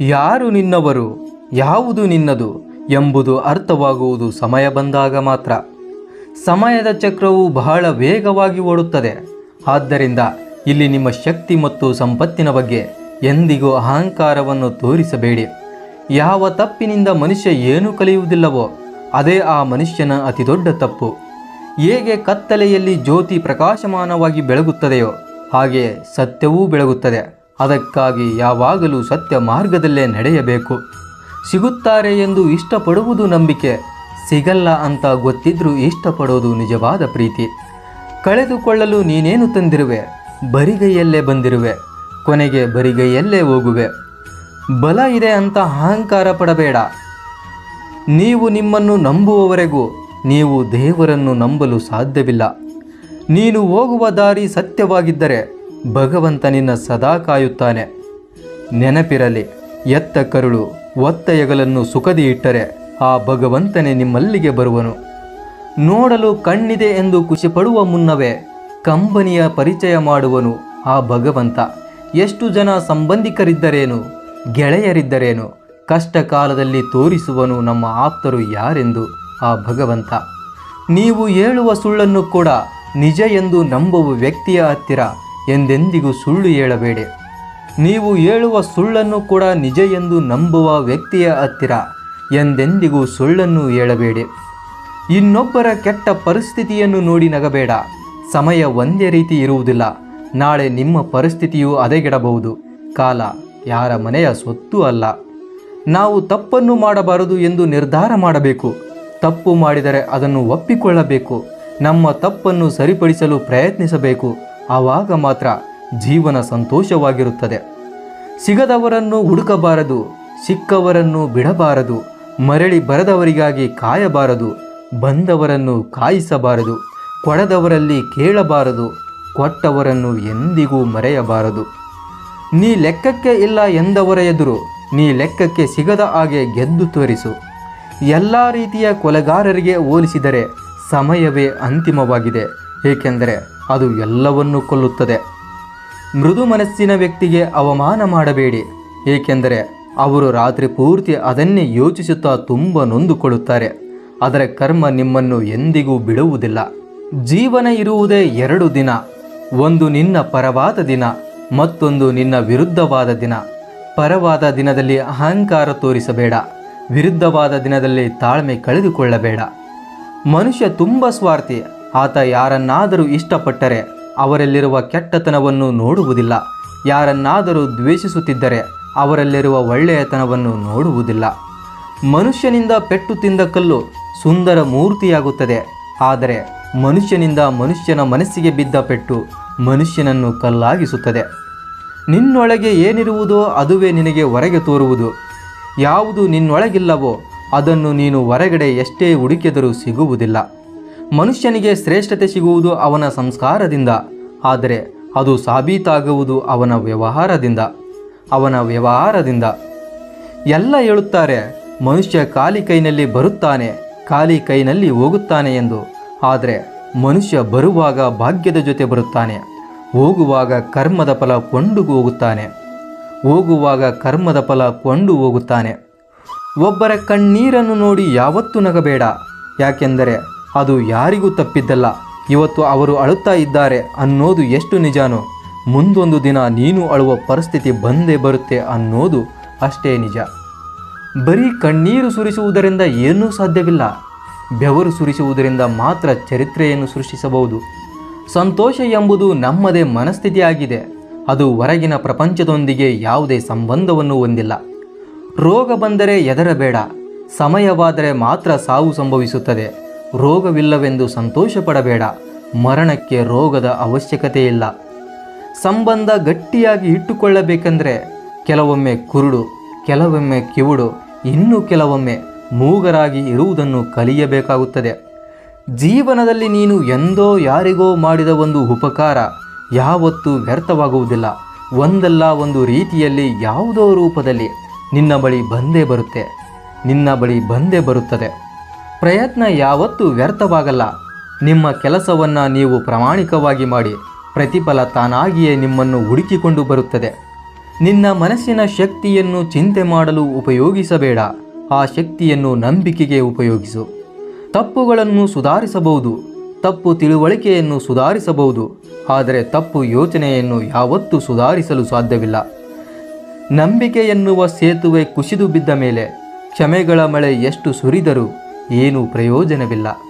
ಯಾರು ನಿನ್ನವರು? ಯಾವುದು ನಿನ್ನದು? ಎಂಬುದು ಅರ್ಥವಾಗುವುದು ಸಮಯ ಬಂದಾಗ ಮಾತ್ರ. ಸಮಯದ ಚಕ್ರವು ಬಹಳ ವೇಗವಾಗಿ ಓಡುತ್ತದೆ. ಆದ್ದರಿಂದ ಇಲ್ಲಿ ನಿಮ್ಮ ಶಕ್ತಿ ಮತ್ತು ಸಂಪತ್ತಿನ ಬಗ್ಗೆ ಎಂದಿಗೂ ಅಹಂಕಾರವನ್ನು ತೋರಿಸಬೇಡಿ. ಯಾವ ತಪ್ಪಿನಿಂದ ಮನುಷ್ಯ ಏನು ಕಲಿಯುವುದಿಲ್ಲವೋ, ಅದೇ ಆ ಮನುಷ್ಯನ ಅತಿದೊಡ್ಡ ತಪ್ಪು. ಹೇಗೆ ಕತ್ತಲೆಯಲ್ಲಿ ಜ್ಯೋತಿ ಪ್ರಕಾಶಮಾನವಾಗಿ ಬೆಳಗುತ್ತದೆಯೋ, ಹಾಗೆ ಸತ್ಯವೂ ಬೆಳಗುತ್ತದೆ. ಅದಕ್ಕಾಗಿ ಯಾವಾಗಲೂ ಸತ್ಯ ಮಾರ್ಗದಲ್ಲೇ ನಡೆಯಬೇಕು. ಸಿಗುತ್ತಾರೆ ಎಂದು ಇಷ್ಟಪಡುವುದು ನಂಬಿಕೆ. ಸಿಗಲ್ಲ ಅಂತ ಗೊತ್ತಿದ್ರೂ ಇಷ್ಟಪಡೋದು ನಿಜವಾದ ಪ್ರೀತಿ. ಕಳೆದುಕೊಳ್ಳಲು ನೀನೇನು ತಂದಿರುವೆ? ಬರಿಗೈಯಲ್ಲೇ ಬಂದಿರುವೆ. ಕೊನೆಗೆ ಬರಿಗೈಯಲ್ಲೇ ಹೋಗುವೆ. ಬಲ ಇದೆ ಅಂತ ಅಹಂಕಾರ ಪಡಬೇಡ. ನೀವು ನಿಮ್ಮನ್ನು ನಂಬುವವರೆಗೂ ನೀವು ದೇವರನ್ನು ನಂಬಲು ಸಾಧ್ಯವಿಲ್ಲ. ನೀನು ಹೋಗುವ ದಾರಿ ಸತ್ಯವಾಗಿದ್ದರೆ ಭಗವಂತ ನಿನ್ನ ಸದಾ ಕಾಯುತ್ತಾನೆ. ನೆನಪಿರಲಿ, ಎತ್ತ ಕರುಳು ಒತ್ತ ಎಗಲನ್ನು ಸುಖದಿ ಇಟ್ಟರೆ ಆ ಭಗವಂತನೇ ನಿಮ್ಮಲ್ಲಿಗೆ ಬರುವನು. ನೋಡಲು ಕಣ್ಣಿದೆ ಎಂದು ಖುಷಿಪಡುವ ಮುನ್ನವೇ ಕಂಬನಿಯ ಪರಿಚಯ ಮಾಡುವನು ಆ ಭಗವಂತ. ಎಷ್ಟು ಜನ ಸಂಬಂಧಿಕರಿದ್ದರೇನು, ಗೆಳೆಯರಿದ್ದರೇನು ಕಷ್ಟ ಕಾಲದಲ್ಲಿ ತೋರಿಸುವನು ನಮ್ಮ ಆಪ್ತರು ಯಾರೆಂದು ಆ ಭಗವಂತ. ನೀವು ಹೇಳುವ ಸುಳ್ಳನ್ನು ಕೂಡ ನಿಜ ಎಂದು ನಂಬುವ ವ್ಯಕ್ತಿಯ ಹತ್ತಿರ ಎಂದೆಂದಿಗೂ ಸುಳ್ಳು ಹೇಳಬೇಡಿ. ನೀವು ಹೇಳುವ ಸುಳ್ಳನ್ನು ಕೂಡ ನಿಜ ಎಂದು ನಂಬುವ ವ್ಯಕ್ತಿಯ ಹತ್ತಿರ ಎಂದೆಂದಿಗೂ ಸುಳ್ಳನ್ನು ಹೇಳಬೇಡಿ. ಇನ್ನೊಬ್ಬರ ಕೆಟ್ಟ ಪರಿಸ್ಥಿತಿಯನ್ನು ನೋಡಿ ನಗಬೇಡ. ಸಮಯ ಒಂದೇ ರೀತಿ ಇರುವುದಿಲ್ಲ. ನಾಳೆ ನಿಮ್ಮ ಪರಿಸ್ಥಿತಿಯು ಹದಗೆಡಬಹುದು. ಕಾಲ ಯಾರ ಮನೆಯ ಸೊತ್ತು ಅಲ್ಲ. ನಾವು ತಪ್ಪನ್ನು ಮಾಡಬಾರದು ಎಂದು ನಿರ್ಧಾರ ಮಾಡಬೇಕು. ತಪ್ಪು ಮಾಡಿದರೆ ಅದನ್ನು ಒಪ್ಪಿಕೊಳ್ಳಬೇಕು. ನಮ್ಮ ತಪ್ಪನ್ನು ಸರಿಪಡಿಸಲು ಪ್ರಯತ್ನಿಸಬೇಕು. ಆವಾಗ ಮಾತ್ರ ಜೀವನ ಸಂತೋಷವಾಗಿರುತ್ತದೆ. ಸಿಗದವರನ್ನು ಹುಡುಕಬಾರದು, ಸಿಕ್ಕವರನ್ನು ಬಿಡಬಾರದು, ಮರಳಿ ಬರದವರಿಗಾಗಿ ಕಾಯಬಾರದು, ಬಂದವರನ್ನು ಕಾಯಿಸಬಾರದು, ಕೊಡದವರಲ್ಲಿ ಕೇಳಬಾರದು, ಕೊಟ್ಟವರನ್ನು ಎಂದಿಗೂ ಮರೆಯಬಾರದು. ನೀ ಲೆಕ್ಕಕ್ಕೆ ಇಲ್ಲ ಎಂದವರ ಎದುರು, ನೀ ಲೆಕ್ಕಕ್ಕೆ ಸಿಗದ ಹಾಗೆ ಗೆದ್ದು ತೋರಿಸು. ಎಲ್ಲ ರೀತಿಯ ಕೊಲೆಗಾರರಿಗೆ ಹೋಲಿಸಿದರೆ ಸಮಯವೇ ಅಂತಿಮವಾಗಿದೆ. ಏಕೆಂದರೆ ಅದು ಎಲ್ಲವನ್ನೂ ಕೊಲ್ಲುತ್ತದೆ. ಮೃದು ಮನಸ್ಸಿನ ವ್ಯಕ್ತಿಗೆ ಅವಮಾನ ಮಾಡಬೇಡಿ, ಏಕೆಂದರೆ ಅವರು ರಾತ್ರಿ ಪೂರ್ತಿ ಅದನ್ನೇ ಯೋಚಿಸುತ್ತಾ ತುಂಬ ನೊಂದುಕೊಳ್ಳುತ್ತಾರೆ. ಅದರ ಕರ್ಮ ನಿಮ್ಮನ್ನು ಎಂದಿಗೂ ಬಿಡುವುದಿಲ್ಲ. ಜೀವನ ಇರುವುದೇ ಎರಡು ದಿನ, ಒಂದು ನಿನ್ನ ಪರವಾದ ದಿನ, ಮತ್ತೊಂದು ನಿನ್ನ ವಿರುದ್ಧವಾದ ದಿನ. ಪರವಾದ ದಿನದಲ್ಲಿ ಅಹಂಕಾರ ತೋರಿಸಬೇಡ, ವಿರುದ್ಧವಾದ ದಿನದಲ್ಲಿ ತಾಳ್ಮೆ ಕಳೆದುಕೊಳ್ಳಬೇಡ. ಮನುಷ್ಯ ತುಂಬ ಸ್ವಾರ್ಥಿ ಆತ ಯಾರನ್ನಾದರೂ ಇಷ್ಟಪಟ್ಟರೆ ಅವರಲ್ಲಿರುವ ಕೆಟ್ಟತನವನ್ನು ನೋಡುವುದಿಲ್ಲ. ಯಾರನ್ನಾದರೂ ದ್ವೇಷಿಸುತ್ತಿದ್ದರೆ ಅವರಲ್ಲಿರುವ ಒಳ್ಳೆಯತನವನ್ನು ನೋಡುವುದಿಲ್ಲ. ಮನುಷ್ಯನಿಂದ ಪೆಟ್ಟು ತಿಂದ ಕಲ್ಲು ಸುಂದರ ಮೂರ್ತಿಯಾಗುತ್ತದೆ. ಆದರೆ ಮನುಷ್ಯನಿಂದ ಮನುಷ್ಯನ ಮನಸ್ಸಿಗೆ ಬಿದ್ದ ಪೆಟ್ಟು ಮನುಷ್ಯನನ್ನು ಕಲ್ಲಾಗಿಸುತ್ತದೆ. ನಿನ್ನೊಳಗೆ ಏನಿರುವುದೋ ಅದುವೇ ನಿನಗೆ ಹೊರಗೆ ತೋರುವುದು. ಯಾವುದು ನಿನ್ನೊಳಗಿಲ್ಲವೋ ಅದನ್ನು ನೀನು ಹೊರಗಡೆ ಎಷ್ಟೇ ಹುಡುಕಿದರೂ ಸಿಗುವುದಿಲ್ಲ. ಮನುಷ್ಯನಿಗೆ ಶ್ರೇಷ್ಠತೆ ಸಿಗುವುದು ಅವನ ಸಂಸ್ಕಾರದಿಂದ, ಆದರೆ ಅದು ಸಾಬೀತಾಗುವುದು ಅವನ ವ್ಯವಹಾರದಿಂದ ಅವನ ವ್ಯವಹಾರದಿಂದ. ಎಲ್ಲ ಹೇಳುತ್ತಾರೆ, ಮನುಷ್ಯ ಖಾಲಿ ಕೈನಲ್ಲಿ ಬರುತ್ತಾನೆ, ಖಾಲಿ ಕೈನಲ್ಲಿ ಹೋಗುತ್ತಾನೆ ಎಂದು, ಆದರೆ ಮನುಷ್ಯ ಬರುವಾಗ ಭಾಗ್ಯದ ಜೊತೆ ಬರುತ್ತಾನೆ, ಹೋಗುವಾಗ ಕರ್ಮದ ಫಲ ಕೊಂಡು ಹೋಗುತ್ತಾನೆ, ಹೋಗುವಾಗ ಕರ್ಮದ ಫಲ ಕೊಂಡು ಹೋಗುತ್ತಾನೆ. ಒಬ್ಬರ ಕಣ್ಣೀರನ್ನು ನೋಡಿ ಯಾವತ್ತೂ ನಗಬೇಡ, ಯಾಕೆಂದರೆ ಅದು ಯಾರಿಗೂ ತಪ್ಪಿದ್ದಲ್ಲ. ಇವತ್ತು ಅವರು ಅಳುತ್ತಾ ಇದ್ದಾರೆ ಅನ್ನೋದು ಎಷ್ಟು ನಿಜಾನೋ. ಮುಂದೊಂದು ದಿನ ನೀನು ಅಳುವ ಪರಿಸ್ಥಿತಿ ಬಂದೇ ಬರುತ್ತೆ ಅನ್ನೋದು ಅಷ್ಟೇ ನಿಜ. ಬರೀ ಕಣ್ಣೀರು ಸುರಿಸುವುದರಿಂದ ಏನೂ ಸಾಧ್ಯವಿಲ್ಲ. ಬೆವರು ಸುರಿಸುವುದರಿಂದ ಮಾತ್ರ ಚರಿತ್ರೆಯನ್ನು ಸೃಷ್ಟಿಸಬಹುದು. ಸಂತೋಷ ಎಂಬುದು ನಮ್ಮದೇ ಮನಸ್ಥಿತಿಯಾಗಿದೆ. ಅದು ಹೊರಗಿನ ಪ್ರಪಂಚದೊಂದಿಗೆ ಯಾವುದೇ ಸಂಬಂಧವನ್ನು ಹೊಂದಿಲ್ಲ. ರೋಗ ಬಂದರೆ ಎದರಬೇಡ ಸಮಯವಾದರೆ ಮಾತ್ರ ಸಾವು ಸಂಭವಿಸುತ್ತದೆ. ರೋಗವಿಲ್ಲವೆಂದು ಸಂತೋಷಪಡಬೇಡ. ಮರಣಕ್ಕೆ ರೋಗದ ಅವಶ್ಯಕತೆ ಇಲ್ಲ ಸಂಬಂಧ ಗಟ್ಟಿಯಾಗಿ ಇಟ್ಟುಕೊಳ್ಳಬೇಕೆಂದರೆ ಕೆಲವೊಮ್ಮೆ ಕುರುಡು, ಕೆಲವೊಮ್ಮೆ ಕಿವುಡು, ಇನ್ನು ಕೆಲವೊಮ್ಮೆ ಮೂಗರಾಗಿ ಇರುವುದನ್ನು ಕಲಿಯಬೇಕಾಗುತ್ತದೆ. ಜೀವನದಲ್ಲಿ ನೀನು ಎಂದೋ ಯಾರಿಗೋ ಮಾಡಿದ ಒಂದು ಉಪಕಾರ ಯಾವತ್ತೂ ವ್ಯರ್ಥವಾಗುವುದಿಲ್ಲ. ಒಂದಲ್ಲ ಒಂದು ರೀತಿಯಲ್ಲಿ ಯಾವುದೋ ರೂಪದಲ್ಲಿ ನಿನ್ನ ಬಳಿ ಬಂದೇ ಬರುತ್ತೆ. ನಿನ್ನ ಬಳಿ ಬಂದೇ ಬರುತ್ತದೆ. ಪ್ರಯತ್ನ ಯಾವತ್ತೂ ವ್ಯರ್ಥವಾಗಲ್ಲ. ನಿಮ್ಮ ಕೆಲಸವನ್ನು ನೀವು ಪ್ರಾಮಾಣಿಕವಾಗಿ ಮಾಡಿ, ಪ್ರತಿಫಲ ತಾನಾಗಿಯೇ ನಿಮ್ಮನ್ನು ಹುಡುಕಿಕೊಂಡು ಬರುತ್ತದೆ. ನಿನ್ನ ಮನಸ್ಸಿನ ಶಕ್ತಿಯನ್ನು ಚಿಂತೆ ಮಾಡಲು ಉಪಯೋಗಿಸಬೇಡ, ಆ ಶಕ್ತಿಯನ್ನು ನಂಬಿಕೆಗೆ ಉಪಯೋಗಿಸು. ತಪ್ಪುಗಳನ್ನು ಸುಧಾರಿಸಬಹುದು, ತಪ್ಪು ತಿಳುವಳಿಕೆಯನ್ನು ಸುಧಾರಿಸಬಹುದು, ಆದರೆ ತಪ್ಪು ಯೋಚನೆಯನ್ನು ಯಾವತ್ತೂ ಸುಧಾರಿಸಲು ಸಾಧ್ಯವಿಲ್ಲ. ನಂಬಿಕೆ ಎನ್ನುವ ಸೇತುವೆ ಕುಸಿದು ಬಿದ್ದ ಮೇಲೆ, ಕ್ಷಮೆಗಳ ಮಳೆ ಎಷ್ಟು ಸುರಿದರೂ ಏನೂ ಪ್ರಯೋಜನವಿಲ್ಲ.